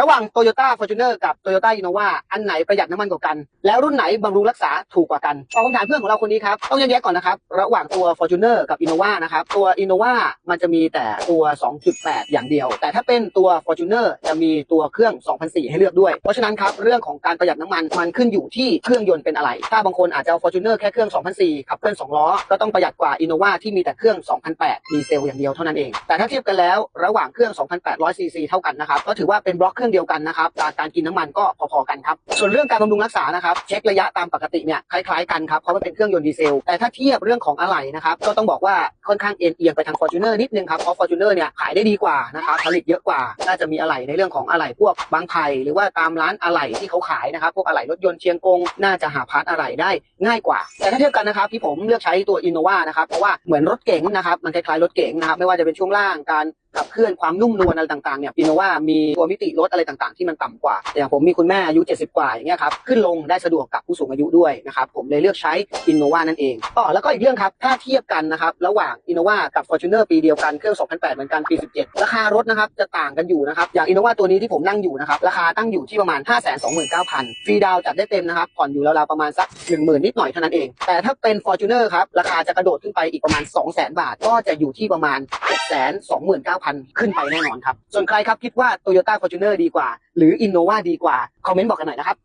ระหว่าง Toyota Fortuner กับ Toyota Innova อันไหนประหยัดน้ำมันกว่ากัน แล้วรุ่นไหนบำรุงรักษาถูกกว่ากันตอบคำถามเพื่อนของเราคนนี้ครับ ต้องแยกแยะก่อนนะครับ ระหว่างตัว Fortuner กับ Innova นะครับ ตัว Innova มันจะมีแต่ตัว 2.8 อย่างเดียว แต่ถ้าเป็นตัว Fortuner จะมีตัวเครื่อง 2004 ให้เลือกด้วย เพราะฉะนั้นครับ เรื่องของการประหยัดน้ำมันมันขึ้นอยู่ที่เครื่องยนต์เป็นอะไร ถ้าบางคนอาจจะเอา Fortuner แค่เครื่อง 2004ขับเคลื่อน2ล้อ ก็ต้องประหยัดกว่า Innova ที่มีแต่เครื่อง 2008 ดีเซลอย่างเดียวเท่านั้นเอง แต่ถ้าเทียบกันแล้ว ระหว่างเครื่อง 2,800ซีซีเท่ากันนะครับก็ถือว่าเป็นบล็อกเครื่องเดียวกันนะครับาการกินน้ำมันก็พอๆกันครับส่วนเรื่องการบำรุงรักษานะครับเช็คระยะตามปกติเนี่ยคล้ายๆกันครับเพราะมันเป็นเครื่องยนต์ดีเซลแต่ถ้าเทียบเรื่องของอะไหล่นะครับก็ต้องบอกว่าค่อนข้างเอ็นเอียงไปทาง Fortuner นิดนึงครับเพราะ Fortuner เนี่ยขายได้ดีกว่านะครับผลิตเยอะกว่าน่าจะมีอะไหล่ในเรื่องของอะไหล่พวกบางไผ่หรือว่าตามร้านอะไหล่ที่เขาขายนะครับพวกอะไหล่รถยนต์เชียงกงน่าจะหาพาร์ทอะไหล่ได้ง่ายกว่า แต่ถ้าเทียบกันนะครับที่ผมเลือกใช้ตัว Innova นะครับเพราะว่าเหมือนรถเก๋งนะครับมันคล้ายๆรถเก๋งนะครับไม่ว่าจะเป็นช่วงล่างการ ขับเคลื่อนความนุ่มนวลอะไรต่างๆเนี่ยอินโนว่ามีตัวมิติรถอะไรต่างๆที่มันต่ำกว่าอย่างผมมีคุณแม่อายุ 70 กว่าอย่างเงี้ยครับขึ้นลงได้สะดวกกับผู้สูงอายุด้วยนะครับผมเลยเลือกใช้อินโนวานั่นเองอ๋อแล้วก็อีกเรื่องครับถ้าเทียบกันนะครับระหว่างอินโนวากับ Fortuner ปีเดียวกันเครื่อง 2008 เหมือนกันปี 17 ราคารถนะครับจะต่างกันอยู่นะครับอย่างอินโนวาตัวนี้ที่ผมนั่งอยู่นะครับราคาตั้งอยู่ที่ประมาณ 529,000ฟรีดาวจัดได้เต็มนะครับผ่อนอยู่ราวๆประมาณสัก 10,000 นิดหน่อยเท่านั้นเอง แต่ถ้าเป็น Fortuner ครับราคาจะกระโดดขึ้นไปอีกประมาณ 200,000 บาท ก็จะอยู่ที่ประมาณ0 0 0 ขึ้นไปแน่นอนครับ ส่วนใครครับคิดว่า Toyota Fortuner ดีกว่า หรือ Innova ดีกว่า คอมเมนต์บอกกันหน่อยนะครับ